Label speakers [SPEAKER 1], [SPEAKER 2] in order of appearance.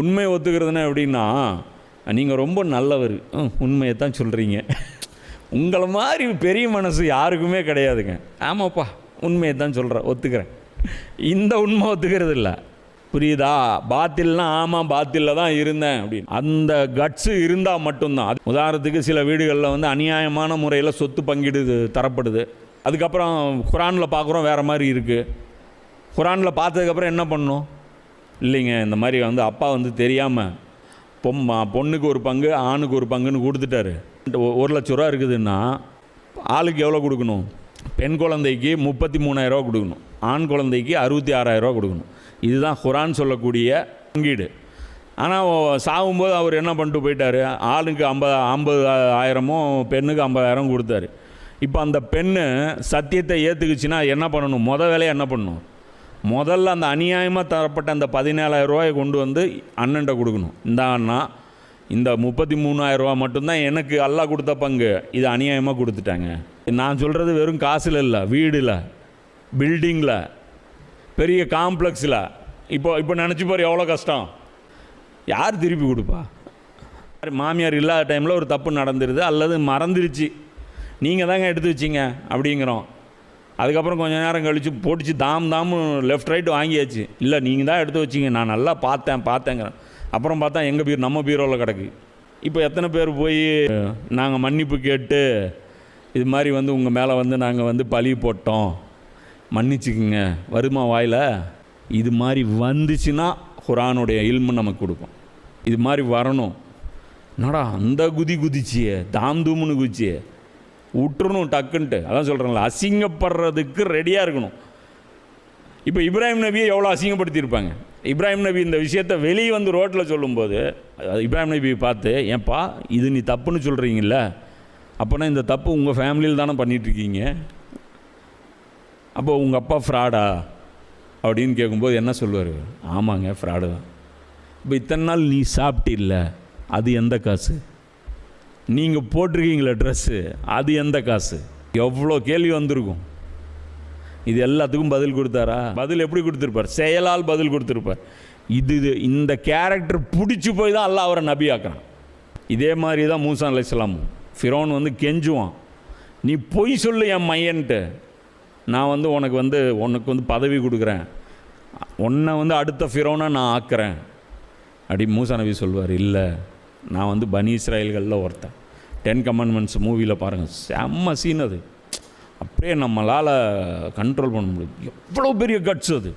[SPEAKER 1] உண்மை ஒத்துக்கிறதுனா எப்படின்னா நீங்கள் ரொம்ப நல்லவர். ம், உண்மையை தான் சொல்கிறீங்க உங்களை மாதிரி பெரிய மனசு யாருக்குமே கிடையாதுங்க. ஆமாப்பா உண்மையை தான் சொல்கிறேன் ஒத்துக்கிறேன். இந்த உண்மை ஒத்துக்கிறது இல்லை புரியுதா? பாத்தில்னா ஆமாம் பாத்திலில் தான் இருந்தேன் அப்படின்னு. அந்த கட்ஸு இருந்தால் மட்டும்தான். அது உதாரணத்துக்கு சில வீடுகளில் வந்து அநியாயமான முறையில் சொத்து பங்கீடு தரப்படுது. அதுக்கப்புறம் குரானில் பார்க்குறோம் வேறு மாதிரி இருக்குது குரானில் பார்த்ததுக்கப்புறம் என்ன பண்ணும்? இல்லைங்க இந்த மாதிரி வந்து அப்பா வந்து தெரியாமல் பொம் பொண்ணுக்கு ஒரு பங்கு ஆணுக்கு ஒரு பங்குன்னு கொடுத்துட்டாரு. ஒரு லட்ச ரூபா இருக்குதுன்னா ஆளுக்கு எவ்வளோ கொடுக்கணும்? பெண் குழந்தைக்கு முப்பத்தி மூணாயிரரூவா கொடுக்கணும். ஆண் குழந்தைக்கு அறுபத்தி ஆறாயிரரூவா கொடுக்கணும். இதுதான் குரான் சொல்லக்கூடிய பங்கீடு. ஆனால் சாகும்போது அவர் என்ன பண்ணிட்டு போயிட்டாரு? ஆளுக்கு ஐம்பது ஐம்பது ஆயிரமும் பெண்ணுக்கு ஐம்பதாயிரம் கொடுத்தாரு. இப்போ அந்த பெண்ணு சத்தியத்தை ஏற்றுக்குச்சுன்னா என்ன பண்ணணும்? முத வேலையை என்ன பண்ணணும்? முதல்ல அந்த அநியாயமாக தரப்பட்ட அந்த பதினேழாயிரம் ரூபாயை கொண்டு வந்து அண்ணன்ட்ட கொடுக்கணும். இந்த அண்ணா இந்த முப்பத்தி மூணாயிரம் ரூபா மட்டும்தான் எனக்கு அல்லாஹ் கொடுத்த பங்கு. இது அநியாயமாக கொடுத்துட்டாங்க. நான் சொல்கிறது வெறும் காசில் இல்லை வீடில் பில்டிங்கில் பெரிய காம்ப்ளெக்ஸில் இப்போ இப்போ நினச்சி பாரு எவ்வளோ கஷ்டம். யார் திருப்பி கொடுப்பா? மாமியார் இல்லாத டைமில் ஒரு தப்பு நடந்துருது அல்லது மறந்துருச்சு. நீங்கள் தாங்க எடுத்து வச்சிங்க அப்படிங்கிறோம். அதுக்கப்புறம் கொஞ்ச நேரம் கழித்து போட்டுச்சு தாம் தாம் லெஃப்ட் ரைட் வாங்கியாச்சு. இல்லை நீங்கள் தான் எடுத்து வச்சிங்க நான் நல்லா பார்த்தேன் பார்த்தேங்கிறேன். அப்புறம் பார்த்தா எங்கள் பீர் நம்ம பீரோவில் கிடக்கு. இப்போ எத்தனை பேர் போய் நாங்கள் மன்னிப்பு கேட்டு இது மாதிரி வந்து உங்கள் மேலே வந்து நாங்கள் வந்து பழி போட்டோம். மன்னிச்சுக்குங்க. வருமா வாயில்? இது மாதிரி வந்துச்சுன்னா குரானுடைய இல்மு நமக்கு கொடுக்கும். இது மாதிரி வரணும். என்னடா அந்த குதி குதிச்சியே தாம் தூம்னு குதிச்சியே. விட்டுறணும் டக்குன்ட்டு. அதான் சொல்கிறேன்ல அசிங்கப்படுறதுக்கு ரெடியாக இருக்கணும். இப்போ இப்ராஹிம் நபியை எவ்வளோ அசிங்கப்படுத்தியிருப்பாங்க? இப்ராஹிம் நபி இந்த விஷயத்தை வெளியே வந்து ரோட்டில் சொல்லும்போது இப்ராஹிம் நபியை பார்த்து ஏன்பா இது நீ தப்புன்னு சொல்கிறீங்கள அப்போனா இந்த தப்பு உங்கள் ஃபேமிலியில் தானே பண்ணிகிட்ருக்கீங்க அப்போ உங்கள் அப்பா ஃப்ராடா அப்படின்னு கேட்கும்போது என்ன சொல்லுவார்? ஆமாங்க ஃப்ராடு தான். இப்போ இத்தனை நாள் நீ சாப்பிட்டில்ல? அது எந்த காசு? நீங்கள் போட்டிருக்கீங்களே ட்ரெஸ்ஸு அது எந்த காசு? எவ்வளோ கேள்வி வந்திருக்கும். இது எல்லாத்துக்கும் பதில் கொடுத்தாரா? பதில் எப்படி கொடுத்துருப்பார்? செயலால் பதில் கொடுத்துருப்பார். இது இது இந்த கேரக்டர் பிடிச்சி போய் தான் அல்லாஹ் அவரை நபி ஆக்கிறான் இதே மாதிரி தான் மூசா அலையாமும் ஃபிரோன் வந்து கெஞ்சுவான். நீ பொய் சொல்லு என் மையன்ட்டு. நான் வந்து உனக்கு வந்து உனக்கு வந்து பதவி கொடுக்குறேன். உன்னை வந்து அடுத்த ஃபிரோனை நான் ஆக்குறேன். அப்படி மூசா நபி சொல்வார் இல்லை நான் வந்து பனி இஸ்ராயல்களில் ஒருத்தன். டென் கமெண்ட்மெண்ட்ஸ் மூவியில் பாருங்கள் செம்ம சீன் அது. அப்படியே நம்மளால் கண்ட்ரோல் பண்ண முடியும். எவ்வளோ பெரிய கட்ஸ் அது.